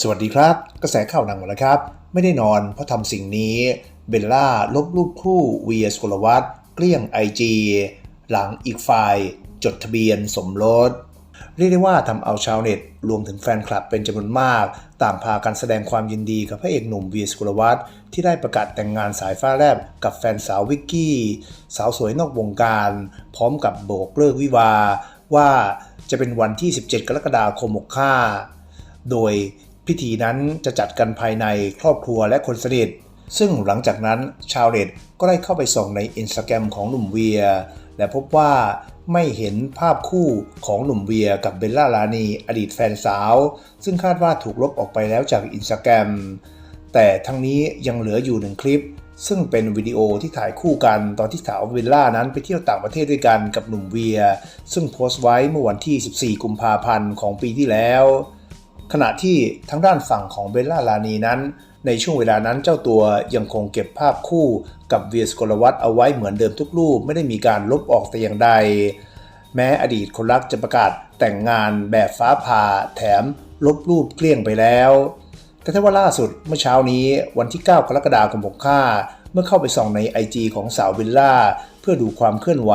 สวัสดีครับ กระแสข่าวดังหมดแล้วครับ ไม่ได้นอนเพราะทำสิ่งนี้ เบลล่าลบรูปคู่เวียสกลวัตเกลี้ยงไอจีหลังอีกฝ่าย จดทะเบียนสมรสเรียกได้ว่าทำเอาชาวเน็ต รวมถึงแฟนคลับเป็นจำนวนมาก ต่างพากันแสดงความยินดีกับพระเอกหนุ่มเวียสกุลวัตที่ได้ประกาศแต่งงานสายฟ้าแลบกับแฟนสาววิกกี้ สาวสวยนอกวงการ พร้อมกับโบกเลิกวิวาว่าจะเป็นวันที่ 17 กรกฎาคม65โดย พิธีนั้นจะจัดกันภายในครอบครัวและคนสนิทซึ่งหลังจากนั้นชาวเน็ตก็ได้เข้าไปส่องในอินสตาแกรมของหนุ่มเวีย และพบว่าไม่เห็นภาพคู่ของหนุ่มเวียกับเบลล่าลานีอดีตแฟนสาว ซึ่งคาดว่าถูกลบออกไปแล้วจากอินสตาแกรมแต่ทั้งนี้ยังเหลืออยู่หนึ่งคลิป ซึ่งเป็นวิดีโอที่ถ่ายคู่กันตอนที่สาวเบลล่านั้นไปเที่ยวต่างประเทศด้วยกันกับหนุ่มเวีย ซึ่งโพสต์ไว้เมื่อวันที่ 14 กุมภาพันธ์ของปีที่แล้ว ขณะที่ทางด้านฝั่งของเบลล่าลานีนั้น ในช่วงเวลานั้นเจ้าตัวยังคงเก็บภาพคู่กับเวียสกลวัตเอาไว้เหมือนเดิมทุกรูปไม่ได้มีการลบออกแต่อย่างใด แม้อดีตคนรักจะประกาศแต่งงานแบบฟ้าผ่าแถมลบรูปเกลี้ยงไปแล้วแต่ถ้าว่าล่าสุดเมื่อเช้านี้วันที่ 9 กรกฎาคม65เมื่อเข้าไปส่องใน IG ของสาวเบลล่า เพื่อดูความเคลื่อนไหว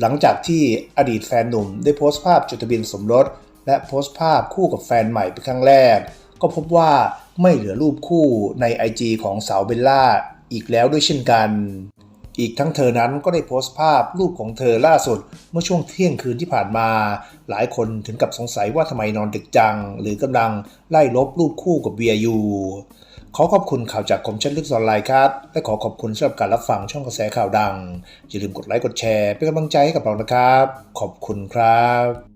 หลังจากที่อดีตแฟนหนุ่มได้โพสต์ภาพจดทะเบียนสมรส และโพสต์ภาพคู่กับแฟนใหม่เป็นครั้งแรก ก็พบว่าไม่เหลือรูปคู่ใน IG ของสาวเบลล่าอีกแล้วด้วยเช่นกัน อีกทั้งเธอนั้นก็ได้โพสต์ภาพรูปของเธอล่าสุด เมื่อช่วงเที่ยงคืนที่ผ่านมา หลายคนถึงกับสงสัยว่าทำไมนอนดึกจัง หรือกำลังไล่ลบรูปคู่กับเบียร์อยู่ขอขอบคุณข่าวจากคมชันลึกออนไลน์ครับ และขอขอบคุณสำหรับการรับฟังช่องกระแสข่าวดัง อย่าลืมกดไลค์กดแชร์ เป็นกำลังใจให้กับเรานะครับ ขอบคุณครับ